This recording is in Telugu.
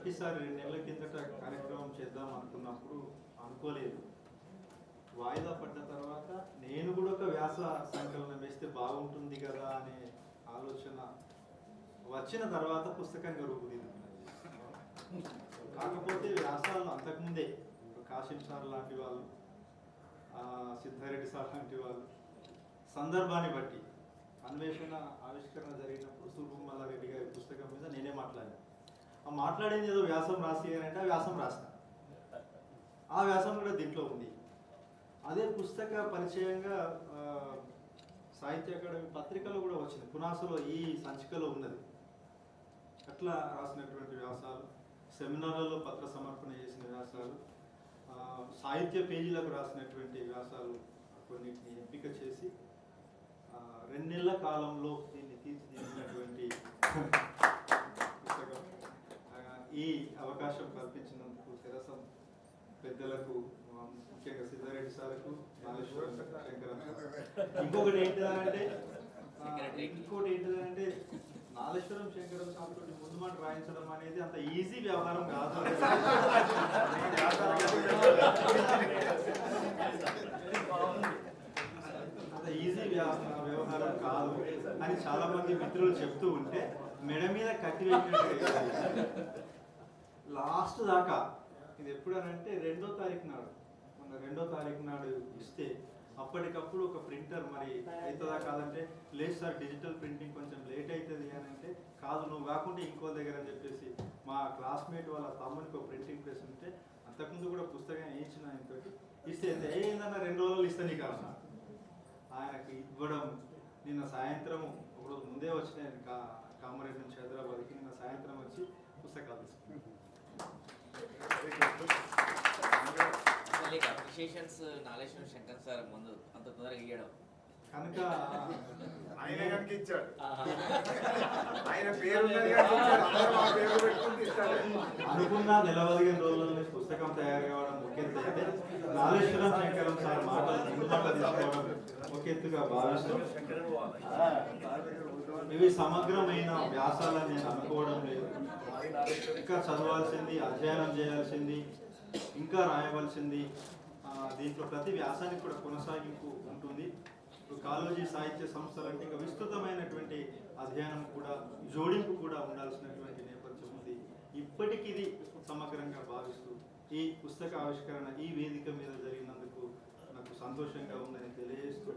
ప్రతిసారి రెండు నెలల కిందట కార్యక్రమం చేద్దాం అనుకున్నప్పుడు అనుకోలేదు. వాయిదా పడ్డ తర్వాత నేను కూడా ఒక వ్యాస సంకలనం వేస్తే బాగుంటుంది కదా అనే ఆలోచన వచ్చిన తర్వాత పుస్తకంగా రూపుదిద్దుకున్నది కాకపోతే వ్యాసాలు అంతకుముందే కాశీం సార్ లాంటి వాళ్ళు సిద్ధారెడ్డి సార్ లాంటి వాళ్ళు సందర్భాన్ని బట్టి అన్వేషణ ఆవిష్కరణ జరిగినప్పుడు సూర్పు మల్లారెడ్డి గారి పుస్తకం మీద నేనే మాట్లాడాను ఆ మాట్లాడింది ఏదో వ్యాసం రాసి అని అంటే ఆ వ్యాసం రాసిన ఆ వ్యాసం కూడా దీంట్లో ఉంది. అదే పుస్తక పరిచయంగా సాహిత్య అకాడమీ పత్రికలో కూడా వచ్చింది. పునాసలో ఈ సంచికలో ఉన్నది. అట్లా రాసినటువంటి వ్యాసాలు సెమినార్లలో పత్ర సమర్పణ చేసిన వ్యాసాలు సాహిత్య పేజీలకు రాసినటువంటి వ్యాసాలు కొన్నిటిని ఎంపిక చేసి ఆ, రెండు నెలల కాలంలో దీన్ని తీర్చిదిద్దినటువంటి ఈ అవకాశం కల్పించినందుకు తెరసం పెద్దలకు ముఖ్యంగా సిద్ధారెడ్డి సార్కు నాగేశ్వరం. ఇంకొకటి ఏంటిదంటే ఆ, ఇంకోటి ఏంటిదంటే నాగేశ్వరం శంకరం సార్ తోటి ముందు మాట రాయించడం అనేది అంత ఈజీ వ్యవహారం కాదు. అంత ఈజీ వ్యవహారం కాదు అని చాలా మంది మిత్రులు చెప్తూ ఉంటే మెడ మీద కట్టి లాస్ట్ దాకా. ఇది ఎప్పుడనంటే రెండో తారీఖు నాడు. మొన్న రెండో తారీఖు నాడు ఇస్తే అప్పటికప్పుడు ఒక ప్రింటర్ మరి అవుతుందా కాదంటే లేదు సార్ డిజిటల్ ప్రింటింగ్ కొంచెం లేట్ అవుతుంది అని అంటే కాదు నువ్వు కాకుండా ఇంకో దగ్గర అని చెప్పేసి మా క్లాస్మేట్ వాళ్ళ తమ్మునికి ఒక ప్రింటింగ్ ప్రెస్ ఉంటే అంతకుముందు కూడా పుస్తకం వేయించిన ఆయనతోటి ఇస్తే ఏందన్నా రెండు రోజులు ఇస్తాను కాదు ఆయనకు ఆయనకి ఇవ్వడం నిన్న సాయంత్రం ఒకరోజు ముందే వచ్చిన కా కామారెడ్డి నుంచి హైదరాబాద్కి నిన్న సాయంత్రం వచ్చి పుస్తకాలు తీసుకున్నాను అప్రిషియేషన్స్ నాగేశ్వరం శంకర్ సార్ ముందు అంత తొందరగా ఇయ్యడం. కనుక ఆయన కనుక ఇచ్చాడు. ఆయన పేరు అనుకున్న రోజుల్లో పుస్తకం తయారు కావడం ఒక ఎత్తు అయితే నాగేశ్వరం శంకరం సార్ మాటలు ముందు మాట తీసుకోవడం ఒక ఎత్తుగా ఇవి సమగ్రమైన వ్యాసాలని నేను అనుకోవడం లేదు. ఇంకా చదవాల్సింది అధ్యయనం చేయాల్సింది ఇంకా రాయవలసింది దీంట్లో ప్రతి వ్యాసానికి కూడా కొనసాగింపు ఉంటుంది. ఇప్పుడు కాలోజీ సాహిత్య సంస్థలు అంటే ఇంకా విస్తృతమైనటువంటి అధ్యయనం కూడా జోడింపు కూడా ఉండాల్సినటువంటి నేపథ్యం ఉంది. ఇప్పటికి ఇది సమగ్రంగా భావిస్తూ ఈ పుస్తక ఆవిష్కరణ ఈ వేదిక మీద జరిగినందుకు నాకు సంతోషంగా ఉందని తెలియజేస్తూ